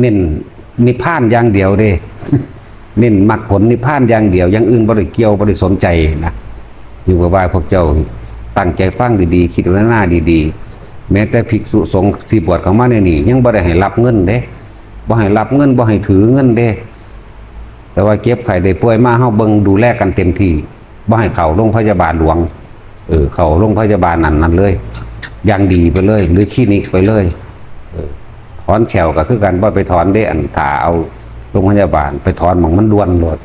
เน้นนิพพานอย่างเดียวเด้เน้นมรรคผลนิพพานอย่างเดียวอย่างอื่นบ่ได้เกี่ยวบ่ได้สนใจนะอยู่กับว่าพวกเจ้าตั้งใจฟังดีๆ คิดว่าหน้าดีๆ แม้แต่ภิกษุสงฆ์ที่บวชเข้ามาในนี่ยังบ่ได้ให้รับเงินเด้บ่ให้รับเงินบ่ให้ถือเงินเด้ แต่ว่าเก็บไข้ได้ป่วยมาเฮาเบิ่งดูแลกันเต็มที่บ่ให้เข้าโรงพยาบาลหลวงเออเข้าโรงพยาบาลนั้นนั้นเลย อย่างดีไปเลย หรือคลินิกไปเลย อนแขวก็คือกันบ่ไปถอนได้อันถาเอาโรงพยาบาล ไปถอนหมองมันด่วนโลด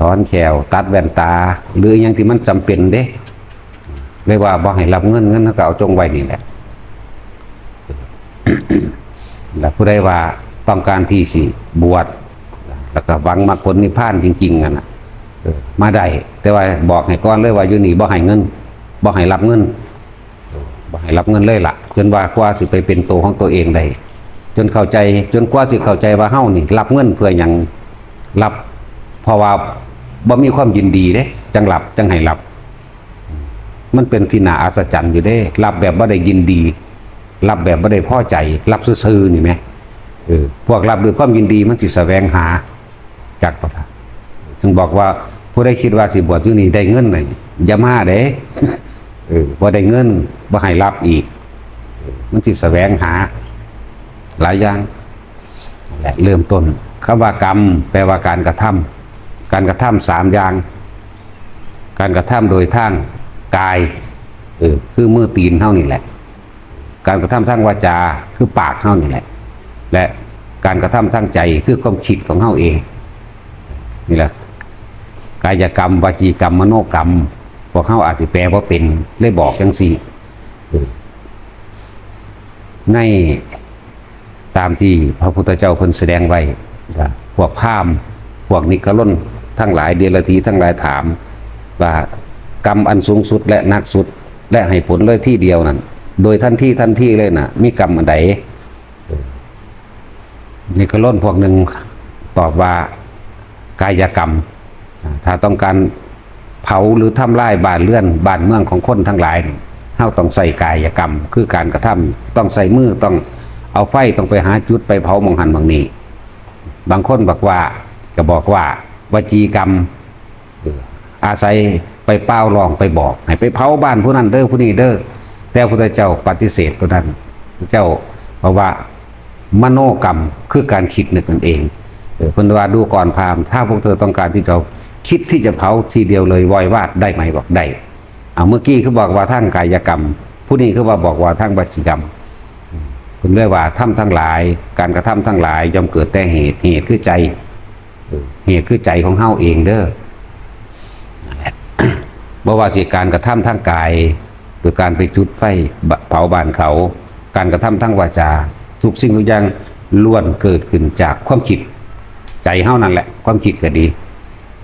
ถอนแขวตัดแว่นตา หรืออหยังที่มันจำเป็นเด้เลยว่าบ่ให้รับเงินเงินเขาก็เอาจงไว้นี่แหละแล้วผู้ใดว่าต้องการที่สิบวชแล้วก็หวังมรรคผลนิพพานจริงๆกันนะมาได้แต่ว่าบอกให้ก่อนเลยว่าอยู่นี่บ่ให้เงินบ่ให้รับเงิน บ่ให้รับเงินเลยล่ะจนว่ากว่าสิไปเป็นตัวของตัวเองได้จนเข้าใจจนกว่าสิเข้าใจว่าเฮานี่รับเงินเพื่อหยังรับเพราะว่าบ่มีความยินดีเด้จังรับจังให้รับ มันเป็นที่น่าอัศจรรย์อยู่เด้รับแบบบ่ได้ยินดี รับแบบบ่ได้พอใจ รับซื่อๆนี่ไหมเออพวกรับด้วยความยินดีมันสิแสวงหาจากพระพักตร์จึงบอกว่าผู้ใดคิดว่าสิบวชอยู่นี่ได้เงินน่ะอย่ามาเด้ เออบ่ได้เงินบ่ให้รับอีก มันสิแสวงหา หลายอย่างแหละเริ่มต้นคำว่ากรรม แปลว่าการกระทำการกระทำสามอย่าง การกระทำโดยทางกายเออคือมือตีนเท่านี่แหละ การกระทำทางวาจาคือปากเท่านี่แหละ และการกระทำทางใจคือความคิดของเฮาเองนี่แหละกายกรรมวจีกรรมมโนกรรม พวกเขาอาจจะแปลว่าเป็นเลยบอกจังสี่ ในตามที่พระพุทธเจ้าเพิ่นแสดงไว้พวกพามพวกนิกรนทั้งหลายเดลทีทั้งหลายถาม ว่ากรรมอันสูงสุดและหนักสุด และให้ผลเลยที่เดียวนั้น โดยทันที่ทันที่เลยนะมีกรรมอันใดนิกรนพวกหนึ่งตอบว่ากายกรรม ถ้าต้องการ เผาหรือทำลายบ้านเรือนบ้านเมืองของคนทั้งหลายเฮาต้องใส่กายกรรม คือการกระทำต้องใส่มือต้องเอาไฟต้องไปหาจุดไปเผามองหันหมองนี้ บางคนบอกว่าก็บอกว่าวจีกรรมเอ่ออาศัยไปเป้าลองไปบอก ให้ไปเผาบ้านผู้นั้นเด้อผู้นี้เด้อแต่พระเจ้าปฏิเสธตัวนั้นพระเจ้าบอกว่ามโนกรรมคือการคิดนึกนั่นเองเพิ่นว่าดูก่อนพามถ้าพวกเธอต้องการที่จะ คิดที่จะเผาทีเดียวเลยวอยวาดได้ไหมบอกได้เอาเมื่อกี้คือบอกว่าทางกายกรรม ผู้นี้คือว่าบอกว่าทางวจีกรรมคุณเรียกว่าทำทั้งหลาย การกระทำทั้งหลายย่อมเกิดแต่เหตุเหตุคือใจ เหตุคือใจของเฮาเองเด้อนั่นแหละบ่ว่าจะการกระทำทางกายหรือการไปจุดไฟเผาบ้านเขา การกระทำทางวาจา ทุกสิ่งทุกอย่างล้วนเกิดขึ้นจากความคิด ใจเฮานั่นแหละ ความคิดก็ดี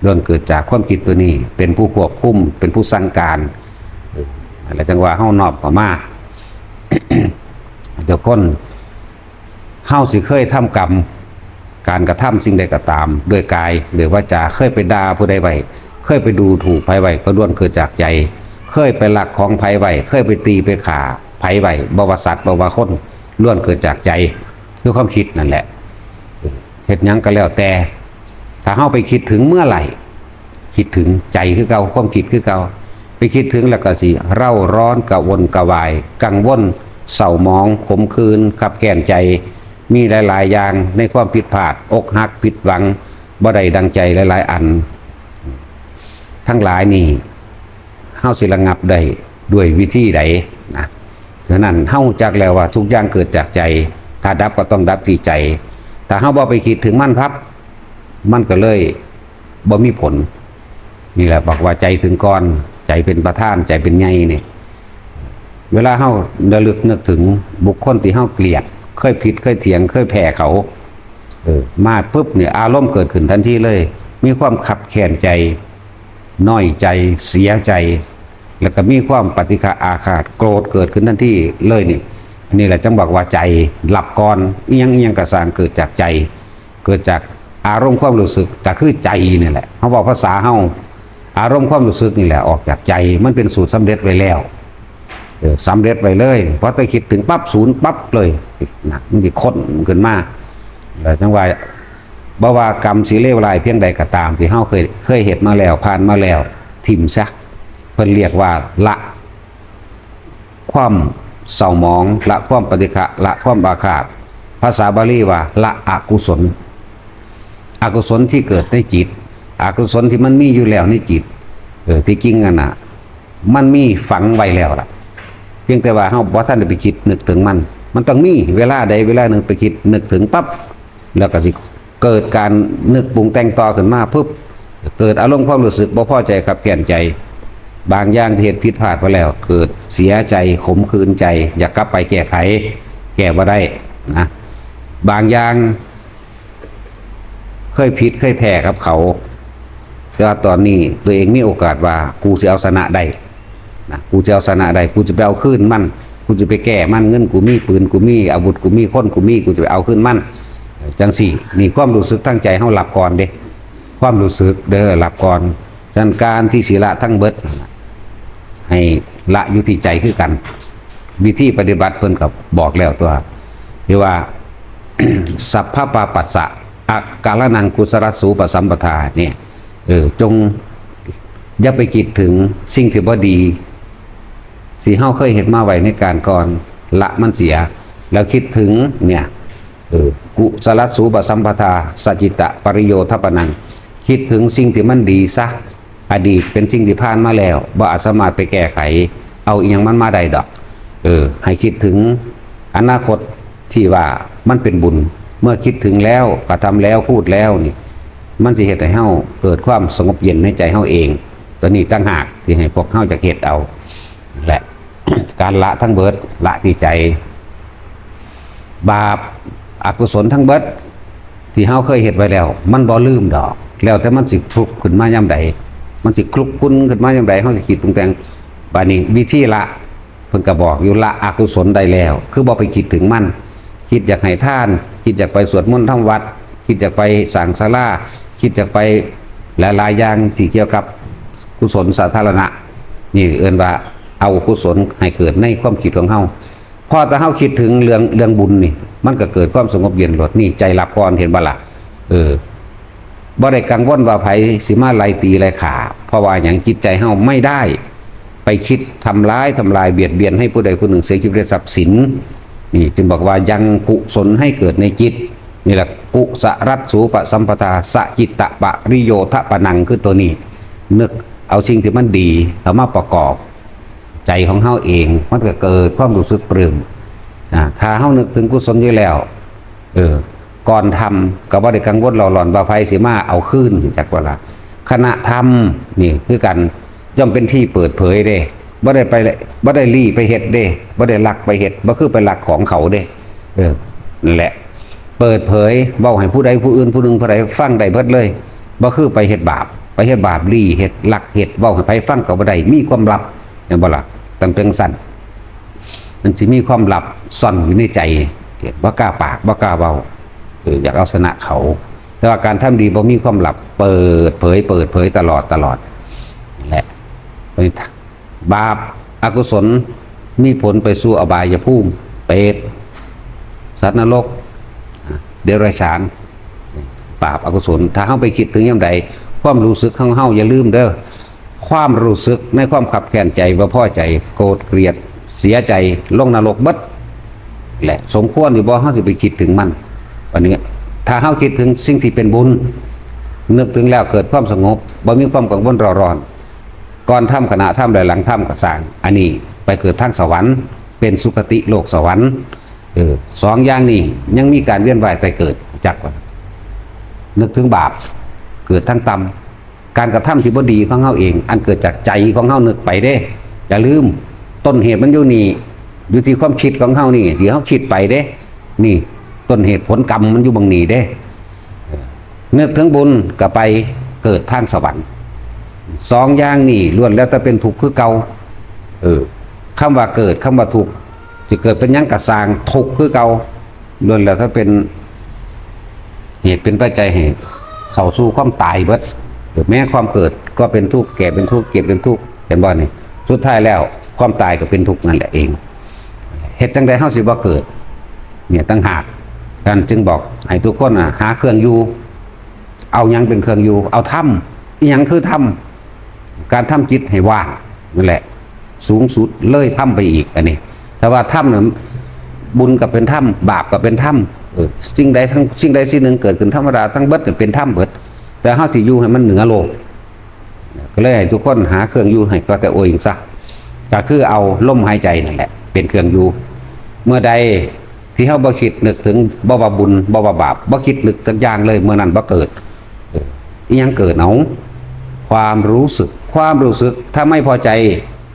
ล้วนเกิดจากความคิดตัวนี้ เป็นผู้ควบคุมเป็นผู้สั่งการอะไรจังว่าเฮ้านอบออกมาเดี๋ยวคนเฮ้าสิเคยทำกรรม การกระทำสิ่งใดก็ตามด้วยกายหรือว่าจะเคยไปด่าผู้ใดไว้เคยไปดูถูกไผไว้ก็ล้วนเกิดจากใจ เคยไปหลักของไผไว้เคยไปตีไปข่าไผไว้บวาสัตว์บวาคนล้วนเกิดจากใจคือความคิดนั่นแหละเหตุยังก็แล้วแต่ ถ้าเฮาไปคิดถึงเมื่อไหร่ คิดถึงใจคือเก่าความคิดคือเก่าไปคิดถึงแล้วก็สิเร่าร้อนกระวนกระวาย กังวลเศร้ามองขมคืนขับแก่นใจ มีหลาย ๆ อย่างในความผิดพลาด อกหักผิดหวังบ่ได้ดังใจหลาย ๆ อัน ทั้งหลายนี่เฮาสิระงับได้ด้วยวิธีใดนะฉะนั้นเฮาจักแล้วว่าทุกอย่างเกิดจากใจ ถ้าดับก็ต้องดับที่ใจ ถ้าเฮาบ่ไปคิดถึงมันพับ มันก็เลยบ่มีผล นี่แหละบอกว่าใจถึงก่อนใจเป็นประธานใจเป็นไงเนี่ยเวลาเฮาระลึกนึกถึงบุคคลที่เฮาเกลียด เคยผิดเคยเถียงเคยแพ้เขาเออมาปุ๊บเนี่ยอารมณ์เกิดขึ้นทันทีเลย มีความขับแค้นใจน้อยใจเสียใจ แล้วก็มีความปฏิฆาอาฆาตโกรธเกิดขึ้นทันทีเลยนี่นี่แหละจังบอกว่าใจหลับก่อนเอิหยังอิหยังกระสางเกิดจากใจ เกิดจาก อารมณ์ความรู้สึกก็คือใจนี่แหละเขาบอกภาษาเฮาอารมณ์ความรู้สึกนี่แหละออกจากใจมันเป็นสูตรสำเร็จไว้แล้วเออสำเร็จไปเลยเพราะถ้าคิดถึงปั๊บศูนย์ปั๊บเลยหนักมันจะค้นขึ้นมาแล้วจังหว่าบ่ว่ากรรมสีเลวร้ายเพียงใดก็ตาม ที่เฮาเคยเคยเห็นมาแล้วผ่านมาแล้วทิมซะเพิ่นเรียกว่าละ ความเศร้าหมอง ละความปฏิฆะละความบาขาดภาษาบาลีว่า ละอกุศล อกุศลที่เกิดในจิต อกุศลที่มันมีอยู่แล้วในจิต เออที่จริงอะนะมันมีฝังไว้แล้วล่ะ เพียงแต่ว่าเฮาบ่ท่านได้ไปคิดนึกถึงมัน มันต้องมีเวลาใดเวลาหนึ่งไปคิดนึกถึงปั๊บแล้วก็สิเกิดการนึกปรุงแต่งต่อขึ้นมาปุ๊บเกิดอารมณ์ความรู้สึกบ่พอใจกับแก่นใจ บางอย่างเหตุผิดพลาดไปแล้ว เกิดเสียใจขมขื่นใจ อยากกลับไปแก้ไข แก้บ่ได้นะบางอย่าง เคยผิดเคยแพ้กับเขาแต่ว่าตอนนี้ตัวเองมีโอกาสว่ากูจะเอาชนะได้นะกูจะเอาชนะได้กูจะไปเอาขึ้นมันกูจะไปแก้มันเงินกูมีปืนกูมีอาวุธกูมีคนกูมีกูจะไปเอาขึ้นมันจังสี่มีความรู้สึกตั้งใจเฮาหลับก่อนเด้ความรู้สึกเด้อหลับก่อนฉะนันการที่ศีละทั้งเบิด ให้ละอยุติใจคือกัน วิธีปฏิบัติเพิ่นกับบอกแล้วตัวที่ว่าสัพพะปาปัสสะ อากาลนังกุสรสูปสัมปทาเนี่ยเออจงอย่าไปคิดถึงสิ่งที่บ่ดีสีเฮาเคยเห็นมาไว้ในการก่อนละมันเสีย แล้วคิดถึงเนี่ยเออกุสลสูปสัมปทาสจจิตะปริโยทปนัง คิดถึงสิ่งที่มันดีซะอดีตเป็นสิ่งที่ผ่านมาแล้วบ่อาจสามารถไปแก้ไข เอาอีหยังมันมาได้ดอก เออ ให้คิดถึงอนาคตที่ว่ามันเป็นบุญ เมื่อคิดถึงแล้วกระทำแล้วพูดแล้วนี่ มันจะเหตุให้เฮาเกิดความสงบเย็นในใจเฮาเอง ตัวนี้ตั้งหากที่ให้พวกเฮาจะเหตุเอาแหละการละทั้งเบิดละที่ใจ บาปอกุศลทั้งเบิด ที่เฮาเคยเห็นไว้แล้ว มันบ่ลืมดอก แล้วแต่มันสิคลุกขึ้นมายามใดมันสิคลุกคุ้นขึ้นมายามใดเฮาสิคิดปรุงแต่งบานี้วิธีละเพิ่นก็บอกอยู่ละอกุศลได้แล้ว คือบ่ไปคิดถึงมัน คิดอยากให้ท่าน คิดอยากไปสวดมนต์ทำวัด คิดอยากไปสั่งศาลาคิดอยากไปหลายๆอย่างที่เกี่ยวกับกุศลสาธารณะ นี่เอิ้นว่าเอากุศลให้เกิดในความคิดของเฮาพอแต่เฮาคิดถึงเรื่องเรื่องบุญนี่ มันก็เกิดความสงบเย็นหลดนี่ใจรับก่อนเห็นบ่ละเออบ่ได้กังวลว่าไผสิมาไล่ตีไล่ขาเพราะว่าอย่างจิตใจเฮาไม่ได้ ไปคิดทำร้ายทำลายเบียดเบียนให้ผู้ใดผู้หนึ่งเสียชีวิตทรัพย์สิน นี่จึงบอกว่ายังกุศลให้เกิดในจิตนี่แหละกุสรัตสูปสัมปทาสจิตตะปะริโยทะปะนังคือตัวนี้ นึกเอาสิ่งที่มันดีเอามาประกอบ ใจของเฮาเอง มันก็เกิดความรู้สึกปลื้มอ่าถ้าเฮานึกถึงกุศลอยู่แล้วเออก่อนทำก็บ่ได้กังวลหลอนว่าไฟสิมาเอาคืนจากว่าละขณะทำนี่คือกันย่อมเป็นที่เปิดเผยเด้ บ่ได้ไปบ่ได้รีไปเฮ็ดเด้บ่ได้ลักไปเฮ็ดบ่คือไปลักของเขาเด้เออนั่นแหละ เปิดเผยเว้าให้ผู้ใดผู้อื่นผู้หนึงผู้ใดฟังได้เบิดเลยบ่คือไปเฮ็ดบาป ไปเฮ็ดบาปรีเฮ็ดลักเฮ็ดเว้าให้ไผฟังก็บ่ได้มีความลับเห็นบ่ล่ะตั้งเป็นสั่นมันจะมีความลับซ่อนอยู่ในใจบ่กล้าปากบ่กล้าเว้าเอออยากเอาชนะเขา แต่ว่าการทำดีบ่มีความลับ เปิดเผย เปิดเผยตลอดตลอดนั่นแหละ บาปอกุศลมีผลไปสู่อบายภูมิเปรตสัตว์นรก เดรัจฉานบาปอกุศล ถ้าเฮาไปคิดถึงยามใด ความรู้สึกของเฮาอย่าลืมเด้อความรู้สึกในความขับแค้นใจว่าพ่อใจโกรธเกลียดเสียใจลงนรกบิดแหละสมควรอยู่บ่เฮาสิไปคิดถึงมันวันนี้ถ้าเฮาคิดถึงสิ่งที่เป็นบุญนึกถึงแล้วเกิดความสงบบ่มีความกังวลเรอร้อน ก่อนทำขณะทำและหลังทำก็สร้าง อันนี้ไปเกิดทางสวรรค์ เป็นสุคติโลกสวรรค์เออสองอย่างนี้ยังมีการเวียนว่ายไปเกิดจักว่านึกถึงบาปเกิดทั้งตำการกระทำที่บ่ดีของเฮาเอง อันเกิดจากใจของเฮานึกไปเด้ อย่าลืมต้นเหตุมันอยู่นี่อยู่ที่ความคิดของเฮานี่ที่เฮาคิดไปเด้ นี่ต้นเหตุผลกรรมมันอยู่บางนี้เด้นึกถึงบุญก็ไปเกิดทางสวรรค์ สองอย่างนี่ล้วนแล้วแต่เป็นทุกข์คือเก่าเออคำว่าเกิดคำว่าทุกข์จะเกิดเป็นยังกระสางทุกข์คือเก่าล้วนแล้วถ้าเป็นเหตุเป็นปัจจัยให้เข้าสู่ความตายเบิดหรือแม้ความเกิดก็เป็นทุกข์แก่เป็นทุกข์เก็บเป็นทุกข์เห็นบ่นี่สุดท้ายแล้วความตายก็เป็นทุกข์นั่นแหละเองเหตุจังใดเฮาสิบ่เกิด เนี่ยตั้งหากกันจึงบอกให้ทุกคนอะหาเครื่องอยู่ เอายังเป็นเครื่องอยู่ เอาถ้ำอีหยังคือถ้ำ การทำจิตให้ว่างนั่นแหละ สูงสุดเลยถ้ำไปอีกอันนี้แต่ว่าถ้ำเนี่ยบุญกับเป็นถ้ำบาปกับเป็นถ้ำสิ่งใดทั้งสิ่งใดสิ่งหนึ่งเกิดขึ้นธรรมดาทั้งเบิดก็เป็นถ้ำเบิด แต่เฮาสิอยู่ให้มันเหนือโลกก็เลยให้ทุกคนหาเครื่องอยู่ให้ก็แต่โอเองซะก็คือเอาลมหายใจนั่นแหละ เป็นเครื่องอยู่เมื่อใดที่เฮาบ่คิดนึกถึงบ่ว่าบุญบ่ว่าบาปบ่คิดนึกตักอย่างเลย เมื่อนั้นบ่เกิดอียังเกิดเอาความรู้สึก ความรู้สึกถ้าไม่พอใจ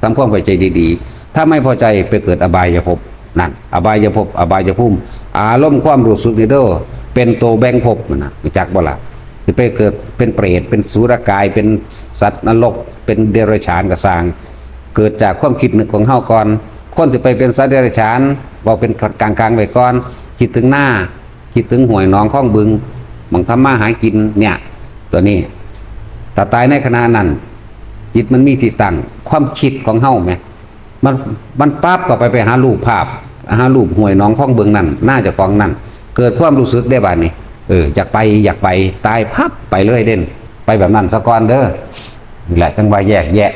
ทำความพอใจดีๆ ถ้าไม่พอใจไปเกิดอบายภพนั่นอบายภพอบายภูมิอารมณ์ความรู้สึกนี่เด้อเป็นตัวแบ่งภพนะจักบ่ละสิไปเกิดเป็นเปรตเป็นสุรกายเป็นสัตว์นรก เป็นเดรัจฉานกระสาง เกิดจากความคิดนึกของเฮาก่อนคนจะไปเป็นสัตว์เดรัจฉานบอกเป็นกลางๆไว้ก่อน คิดถึงหน้า คิดถึงหวยน้องข้องบึงบังทำมาหากินเนี่ย ตัวนี้แต่ตายในขณะนั้น จิตมันมีที่ตั้งความคิดของเฮ้าไหมมันมันปั๊บก็ไปไปหารูปภาพหารูปห่วยน้องข้องเบืองนั่นน่าจะกองนั่นเกิดความรู้สึกได้บ้านี้เอออยากไปอยากไปตายพับไปเลยเด่น ไปแบบนั้นสะก่อนเด้อนี่แหละจังว่าแยกแยะ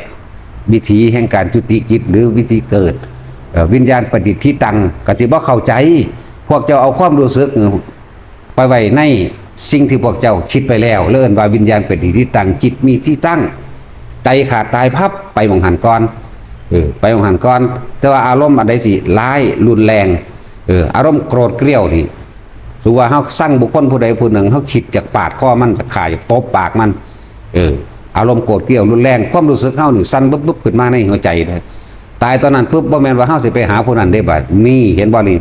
วิธีแห่งการจุติจิตหรือวิธีเกิดวิญญาณปฏิทิตังก็จิบ่เข้าใจ พวกเจ้าเอาความรู้สึกไปไว้ในสิ่งที่พวกเจ้าคิดไปแล้ว เลื่อนว่าวิญญาณเป็นที่ตั้งจิตมีที่ตั้ง ใจขาดตายพับไปมองหันก่อนเออไปมองหันก่อน แต่ว่าอารมณ์อะไรสิร้ายรุนแรงเอออารมณ์โกรธเกรี้ยวนี่สุว่าเขาสร้างบุคคลผู้ใดผู้หนึ่งเขาคิดจากปาดข้อมันจากขาจากตบปากมัน เออ อารมณ์โกรธเกรี้ยวรุนแรงความรู้สึกเขาหนี่งสั่นปุ๊บปุ๊บขึ้นมาในหัวใจเลยตายตอนนั้นปุ๊บบ่แมนว่าเฮาสิไปหาผู้นั้นได้บัดนี่เห็นบ่นี่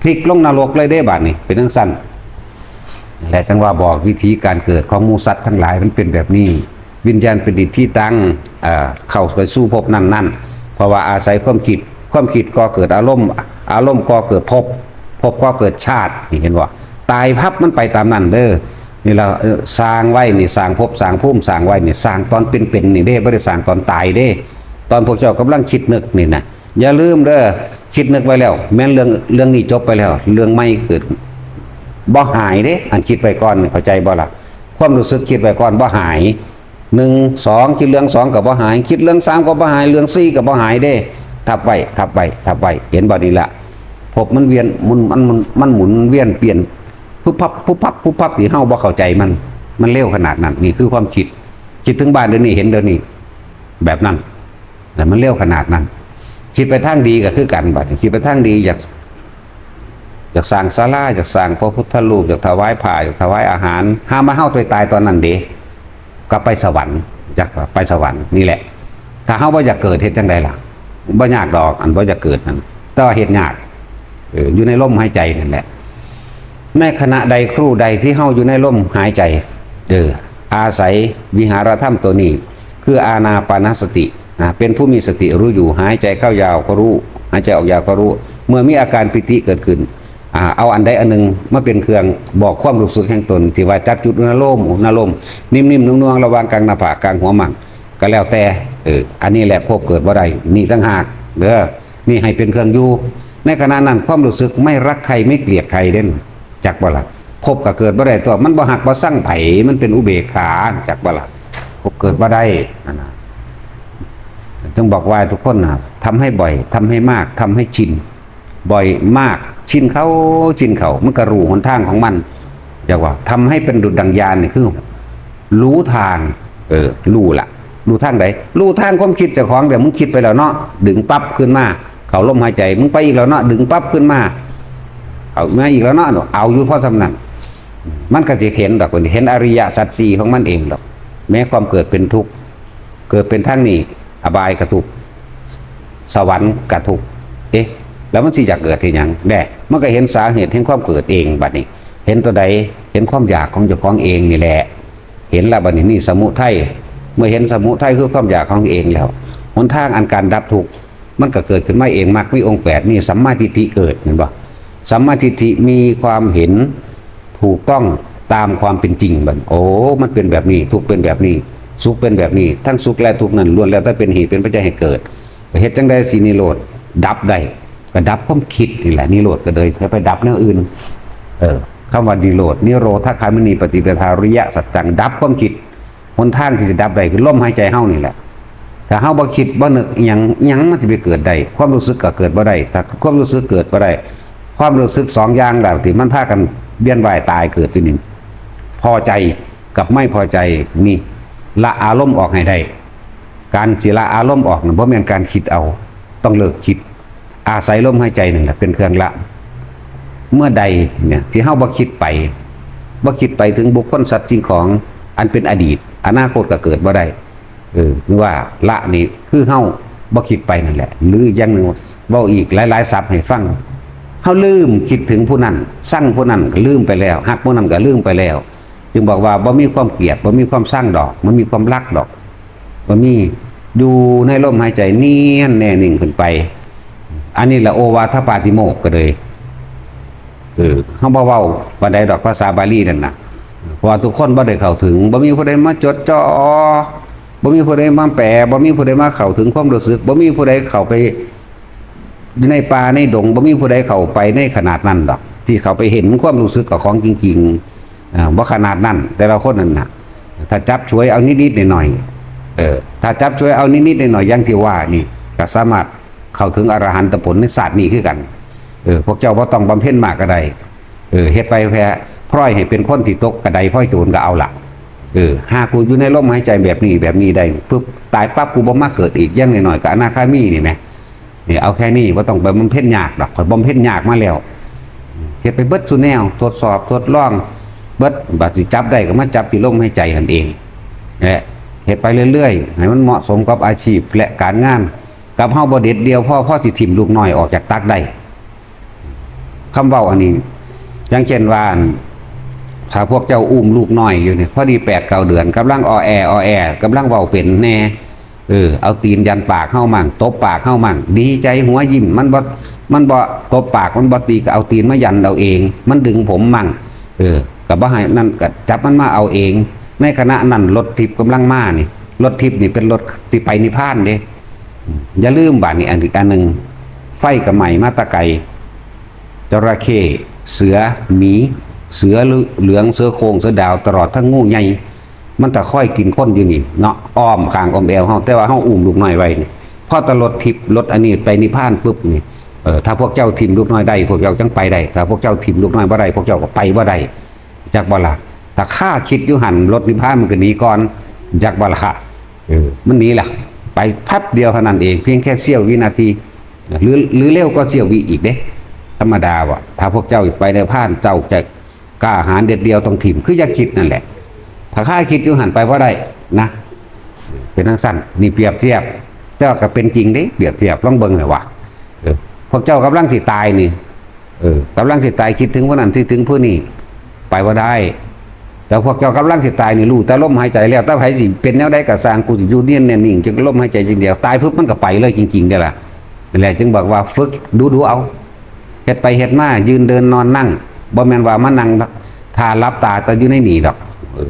พลิกลงนรกเลยได้บัดนี่เป็นทั้งสั้นและจังว่าบอกวิธีการเกิดของมูสัตว์ทั้งหลายมันเป็นแบบนี้ วิญญาณเป็นดิที่ตั้งเอ่อเข้าไปสู่ภพนั้นนั่นเพราะว่าอาศัยความคิดความคิดก็เกิดอารมณ์ อารมณ์ก็เกิดพภพบก็เกิดชาตินี่เห็นว่าตายพับมันไปตามนั้นเด้อนี่เราสร้างไว้นี่สร้างภพสร้างภูมิสร้างไว้นี่สร้างตอนเป็นๆนี่เด้ไม่ได้สร้างตอนตายเด้ ตอนพวกเจ้ากำลังคิดนึกนี่นะอย่าลืมเด้อคิดนึกไว้แล้ว แม้นเรื่องเรื่องนี้จบไปแล้ว เรื่องไม่เกิดบ่หายเด้ อันคิดไว้ก่อนเข้าใจบ่ล่ะความรู้สึกคิดไว้ก่อนบ่หาย หนึ่งสองคิดเรื่องสองกับบ่หาย คิดเรื่องสามก็บ่หายเรื่องสี่กับบ่หายเด้ทับไว้ทับไว้ทับไว้เห็นบ่นี่ละพบมันเวียนมันมันมันมันหมุนเวียนเปลี่ยนปุ๊บพับปุ๊บพับปุ๊บพับที่เฮาบ่เข้าใจมัน มันเร็วขนาดนั้นนี่คือความคิด คิดถึงบ้านเดี๋ยวนี้เห็นเดี๋ยวนี้ แบบนั้นแต่มันเร็วขนาดนั้น คิดไปทางดีก็คือกันบัดนี้คิดไปทางดีอยากอยากสร้างศาลาอยากสร้างพระพุทธรูปอยากถวายผ้าอยากถวายอาหารห้ามมาเฮาตัวตายตอนนั้นเด้ ก็ไปสวรรค์อยากไปสวรรค์นี่แหละ ถ้าเฮาบ่อยากเกิดเฮ็ดจังไดล่ะบ่ยากดอกอันบ่อยากเกิดนั่นแต่ว่าเฮ็ดยากอยู่ในลมหายใจนั่นแหละ ในขณะใดครู่ใดที่เฮาอยู่ในลมหายใจเอออาศัยวิหารธรรมตัวนี้ คืออาณาปานสตินะเป็นผู้มีสติรู้อยู่หายใจเข้ายาวก็รู้ หายใจออกยาวก็รู้ เมื่อมีอาการปิติเกิดขึ้น อ่าเอาอันใดอันหนึ่งมาเป็นเครื่องบอกความรู้สึกแห่งตนที่ว่าจับจุดอุณโลมอุณโลมนิ่มๆนุ่งๆระวางกลางหน้าผากกลางหัวมั่งก็แล้วแต่เอออันนี้แหละพบเกิดว่าใดนี่ตั้งหากเด้อนี่ให้เป็นเครื่องอยู่ในขณะนั้นความรู้สึกไม่รักใครไม่เกลียดใครเด่นจักบ่ละพบก็เกิดบ่ได้ตัวมันบ่หักบ่สั่งไผมันเป็นอุเบกขาจักบ่ละพบเกิดบ่ได้นั่นนะจงบอกว่าทุกคนนะทำให้บ่อยทำให้มากทำให้ชินบ่อยมาก ชินเขาชินเขามันกระรูหนทางของมันจะว่าทำให้เป็นดุจดังยานนี่คือ รู้ทาง เออรู้ละรู้ทางไหนรู้ทางความคิดเจ้าของเดี๋ยวมึงคิดไปแล้วเนาะดึงปั๊บขึ้นมา เขาลมหายใจมึงไปอีกแล้วเนาะดึงปั๊บขึ้นมาเอามาอีกแล้วเนาะเอาอยู่เพราะสำนั้นมันก็จะเห็นดอกคนเห็นอริยสัจสี่ของมันเองดอก แม้ความเกิดเป็นทุกข์เกิดเป็นทั้งนี้ อบายกระทุกสวรรค์กระทุกเอ๊ะ แล้วมันสิจะเกิดที่หยังแด่มันก็เห็นสาเหตุแห่งความเกิดเองบัดนี้ เห็นตัวใดเห็นความอยากของเจ้าของเองนี่แหละ เห็นล้วบัดนี้นี่สมุทัยเมื่อเห็นสมุทัยคือความอยากของเองแล้วหนทางอันการดับทุกข์มันก็เกิดขึ้นมาเองมรรคมีองค์แปดนี่สัมมาทิฏฐิเกิดเห็นบ่สัมมาทิฏฐิมีความเห็นถูกต้องตามความเป็นจริงบัดโอ้ มันเป็นแบบนี้ ทุกเป็นแบบนี้ สุขเป็นแบบนี้ ทั้งสุขและทุกข์นั้นล้วนแล้วแต่เป็นเหตุเป็นปัจจัยให้เกิดเฮ็ดจังไดสินิโรธดับได้ ก็ดับความคิดนี่แหละนิโรธก็เลยใช้ไปดับแนวอื่น เออคำว่านิโรธนิโรธถ้าคามนีปฏิปทาริยะสัจจังดับความคิดหนทางที่จะดับได้คือลมหายใจเฮานี่แหละถ้าเฮาบ่คิดบ่นึกอิหยังหยังมันจะไปเกิดได้ความรู้สึกก็เกิดบ่ได้ถ้าความรู้สึกเกิดบ่ได้ความรู้สึกสองอย่างแบบที่มันพากันเวียนวายตายเกิดที่นี่พอใจกับไม่พอใจนี่ละอารมณ์ออกให้ได้ การสิละอารมณ์ออกนั้นบ่แม่นการคิดเอา ต้องเลิกคิด อาศัยลมหายใจนั่นแหละเป็นเครื่องละ เมื่อใดเนี่ยที่เฮาบ่คิดไปบ่คิดไปถึงบุคคลสัตว์สิ่งของอันเป็นอดีต อนาคตก็เกิดบ่ได้เออคือว่าละนี่คือเฮาบ่คิดไปนั่นแหละ หรืออย่างหนึงเว้าอีกหลายๆศัพท์ให้ฟังเฮาลืมคิดถึงผู้นั้นสร้างผู้นั้นก็ลืมไปแล้วฮักผู้นั้นก็ลืมไปแล้ว จึงบอกว่าบ่มีความเกลียดบ่มีความสร้างดอกมันมีความรักดอกบ่มีอยู่ในลมหายใจเนียนแน่นิ่งขึ้นไป อันนี้แหละโอวาทปาติโมกก็เลยเออเขาบ่เว้าบ่ไดดอกภาษาบาลีนั่นนะพราะว่าทุกคนบ่ได้เข้าถึงบ่มีผู้ใดมาจดจ่อบ่มีผู้ใดมาแปลบ่มีผู้ใดมาเข้าถึงความรู้สึกบ่มีผู้ใดเข้าไปในป่าในดงบ่มีผู้ใดเข้าไปในขนาดนั้นดอก ที่เขาไปเห็นความรู้สึกกับของจริงๆอ่าบ่ขนาดนั้น แต่ละคนนั่นน่ะถ้าจับช่วยเอานิดๆหน่อยๆเออถ้าจับช่วยเอานิดๆหน่อยๆอย่างที่ว่านี่ก็สามารถ เข้าถึงอรหันตผลในศาสตร์นี้คือกันเออพวกเจ้าบ่ต้องบำเพ็ญมากก็ไดเออเฮ็ดไปแพ้พร้อยให้เป็นคนที่ตกกระไดพร้อยโจรก็เอาละเออหากกูอยู่ในลมหายใจแบบนี้แบบนี้ได้ปุ๊บตายปั๊บกูบ่มาเกิดอีกย่างน้อยๆก็อนาคามีนี่แหมนี่เอาแค่นี้บ่ต้องไปบำเพ็ญยากดอกข่อยบำเพ็ญยากมาแล้วเฮ็ดไปเบิดทุแนวตรวจสอบทดลองเบิดบัดสิจับได้ก็มาจับที่ลมหายใจนั่นเองแหละเฮ็ดไปเรื่อยๆให้มันเหมาะสมกับอาชีพและการงาน กับเฮาบ่เด็ดเดียวพ่อพ่อสิถิ่มลูกน้อยออกจากตักได้คำเว้าอันนี้อย่างเช่นว่านถ้าพวกเจ้าอุ้มลูกน้อยอยู่เนี่ยพอดีแปดเก้าเดือนกำลังออแอออแอกำลังเว้าเป็นแน่เออเอาตีนยันปากเข้ามั่งตบปากเข้ามั่งดีใจหัวยิ้มมันบ่มันบ่ตบปากมันบ่ตีก็เอาตีนมายันเอาเอง มันดึงผมมั่งเออกับบ่ให้นั่นก็จับมันมาเอาเอง ในขณะนั้นรถทิพย์กำลังมานี่รถทิพย์นี่เป็นรถที่ไปนิพพานเด้ อย่าลืมบาดนี้อันอีกอันหนึ่งไฟกับใหม่มาตะไกจระเข้เสือหมี เสือเหลืองเสือโครงเสือดาวตลอดทั้งงูใหญ่มันแต่ค่อยกินคนอยู่นี่เนาะอ้อมข้างออมแอวเฮาแต่ว่าเฮาอุ้มลูกน้อยไว้นี่พอตะลดทิพย์รถอันนี้ไปนิพพานปุ๊บนี่เออถ้าพวกเจ้าทิมลูกน้อยได้ พวกเจ้าจังไปได้ถ้าพวกเจ้าทิมลูกน้อยบ่ได้พวกเจ้าก็ไปบ่ได้จักบ่ล่ะถ้าข้าคิดอยู่หันรถนิพพานมันก็หนีก่อนจักบ่ล่ะเออมันหนีล่ะ ไปแป๊บเดียวเท่านั้นเองเพียงแค่เสี้ยววินาทีหรือหรือเร็วก็เสี้ยววิอีกเด้ธรรมดาวะถ้าพวกเจ้าไปในพานเจ้าจะกล้าหาญเด็ดเดียวต้องถิ่มคือจะคิดนั่นแหละ ถ้าข้าคิดอยู่หันไปเพราได้นะ เป็นทั้งสั้นนี่เปรียบเทียบแต่ว่าก็เป็นจริงเด้เปรียบเทียบลองเบิ่งเลยว่าเออพวกเจ้ากำลังสิตายนี่เออกำลังสิตายคิดถึงผู้นั้นคิดถึงผู้นี้ไปว่าได้ แต่พวกเจ้ากำลังสิตายนี่รู้แต่ลมหายใจแล้วแต่ไผสิเป็นแนวใดก็สร้างกูสิอยู่เนียนแน่นิ่งจึงลมหายใจจริงเดียวตายปุ๊บมันก็ไปเลยจริงๆเด้ล่ะนั่นแหละจึงบอกว่าฝึกดูดูเอาเฮ็ดไปเฮ็ดมายืนเดินนอนนั่งบ่แม่นว่ามานั่งทารับตาแต่อยู่ในนี่ดอก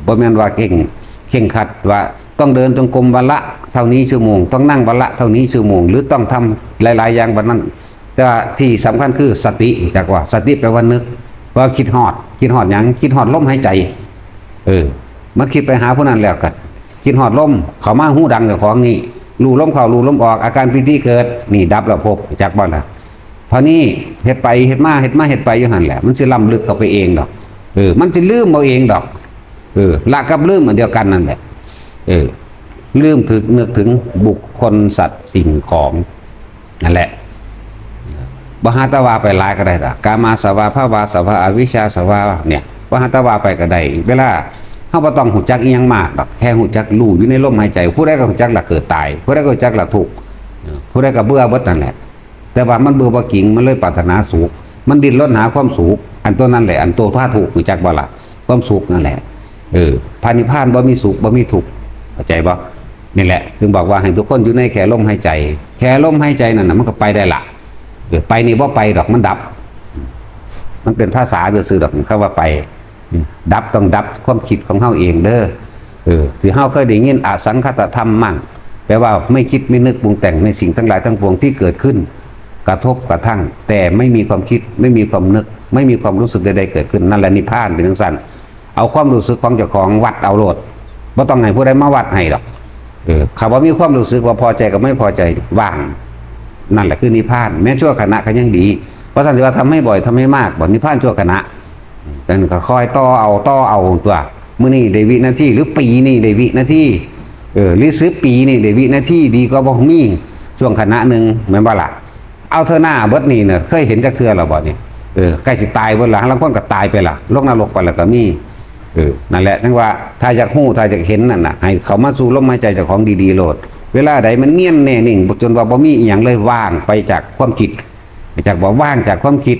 บ่แม่นว่าเข่งเข่งขัดว่าต้องเดินจงกรมวันละเท่านี้ชั่วโมง ต้องนั่งวันละเท่านี้ชั่วโมง หรือต้องทำหลาย ๆ อย่างบัดนั้น แต่ที่สำคัญคือสติจากว่าสติแปลว่านึกว่าคิดฮอด คิดฮอดหยังคิดฮอดลมหายใจ ออ มันคิดไปหาผู้นั้นแล้วก็คิดฮอดลมเขามาหูดังเจ้าของนี่รูลมเข้ารูลมออกอาการปีติเกิด นี่ดับแล้วพบจากบ่ล่ะพอนี้เฮ็ดไปเฮ็ดมาเฮ็ดมาเฮ็ดไปอยู่หันแหละ มันสิล้ำลึกเข้าไปเองดอกเออ มันสิลืมเอาเองดอกเออละกับลืมเหมือนเดียวกันนั่นแหละเออลืมถึงนึกถึงบุคคลสัตว์สิ่งของนั่นแหละบหาตวาไปหลายก็ได้ละกามาสวาภาวาสวาอวิชชาสวาเนี่ยบหาตวาไปก็ได้เวลา เฮาบ่ต้องหูจักอีหยังมากดอกแค่หูจักรู้อยู่ในลมหายใจ ผู้ใดก็หูจักละเกิดตาย ผู้ใดก็หูจักละทุกข์ผู้ใดก็เบื่อเบิดนั่นแหละแต่ว่ามันเบื่อบ่กิ่งมันเลยปรารถนาสุขมันดิ้นรนหาความสุขอันตัวนั้นแหละ อันตัวท่าถูกหูจักบ่ล่ะความสุขนั่นแหละเออพานิพานบ่มีสุขบ่มีทุกข์เข้าใจบ่นี่แหละถึงบอกว่าให้ทุกคนอยู่ในแค่ลมหายใจ แค่ลมหายใจนั่นน่ะมันก็ไปได้ละไปนี่บ่ไปดอกมันดับ มันเป็นภาษาซื่อๆดอกคำว่าไป ดับต้องดับความคิดของเฮาเองเด้อเออที่เฮาเคยได้ยินอสังคตธรรมมั่งแปลว่าไม่คิดไม่นึกปรุงแต่งในสิ่งทั้งหลายทั้งปวงที่เกิดขึ้น กระทบกระทั่ง แต่ไม่มีความคิดไม่มีความนึก ไม่มีความรู้สึกใดๆเกิดขึ้นนั่นแหละนิพพานเป็นทั้งสั้นเอาความรู้สึกของเจ้าของวัดเอาโลดไม่ต้องให้ผู้ใดมาวัดให้หรอกเออคำว่ามีความรู้สึกว่าพอใจกับไม่พอใจว่างนั่นแหละคือนิพพาน แม้ชั่วขณะก็ยังดีเพราะสันติว่าทำให้บ่อยทำให้มากบอกนิพพานชั่วขณะ เป็นก็คอยต่อเอาต่อเอาตัวมื่อนี่ได้วินาทีหรือปีนี่ได้วินาทีเออหรือซื้อปีนี่ได้วินาทีดีก็บอกมีช่วงขณะหนึ่งเหมือนบ่ละเอาเธอหน้าเบิดนี่เนี่ยเคยเห็นจากเทือหรอบ่เนี่ยเออใกล้สิตายเบิดละบางคนก็ตายไปละโลกนรกไปล้วก็มีเออนั่นแหละทั้งว่าถ้าอยากหู้ถ้าอยากเห็นนั่นน่ะให้เขามาสู่ลมหายใจจากของดีๆโลด เวลาใดมันเงียนแน่นิ่งจนว่าบ่มีอย่างเลยว่างไปจากความคิดจากว่ว่างจากความคิด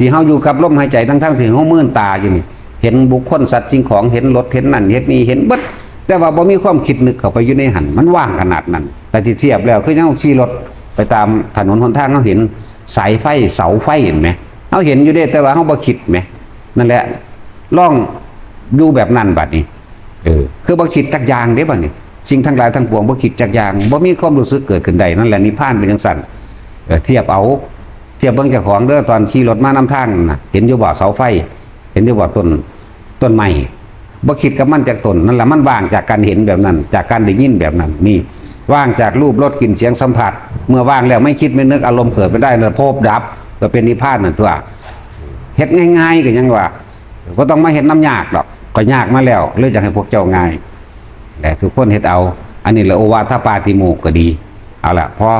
ที่เฮาอยู่กับลมหายใจทั้งๆที่เฮามื่นตาอยู่นี่เห็นบุคคลสัตว์สิ่งของเห็นรถเห็นนั่นเห็นนี่เห็นเบิดแต่ว่าบ่มีความคิดนึกเข้าไปอยู่ในหันมันว่างขนาดนั้น แต่ที่เทียบแล้วคือยังขี่รถไปตามถนนหนทางเฮาเห็นสายไฟเสาไฟเห็นไหมเฮาเห็นอยู่เด้แต่ว่าเฮาบ่คิดไหมนั่นแหละล่องดูแบบนั้นบัดนี้เออคือบ่คิดจักอย่างเด้บัดนี้สิ่งทั้งหลายทั้งปวงบ่คิดจักอย่างบ่มีความรู้สึกเกิดขึ้นใดนั่นแหละนิพพานเป็นจังซั่นเออเทียบเอา เทียบเบิ่งเจ้าของเด้อตอนขี่รถมานำทางนะเห็นอยู่บ่เสาไฟ เห็นอยู่บ่ต้นต้นไม้บ่คิดกับมันจากต้นนั่นแหละมันว่างจากการเห็นแบบนั้น จากการได้ยินแบบนั้นนี่ว่างจากรูปรสกลิ่นเสียงสัมผัส เมื่อว่างแล้วไม่คิดไม่นึกอารมณ์เกิดไม่ได้เลยพบดับก็เป็นนิพพานนั่นตัวเฮ็ดง่าย ๆก็ยังว่าบ่ต้องมาเฮ็ดน้ำยากดอกก็ยากมาแล้วเลยจะให้พวกเจ้าง่ายแต่ทุกคนเฮ็ดเอา อันนี้ละโอวาทปาติโมกก็ดี เอาละพอ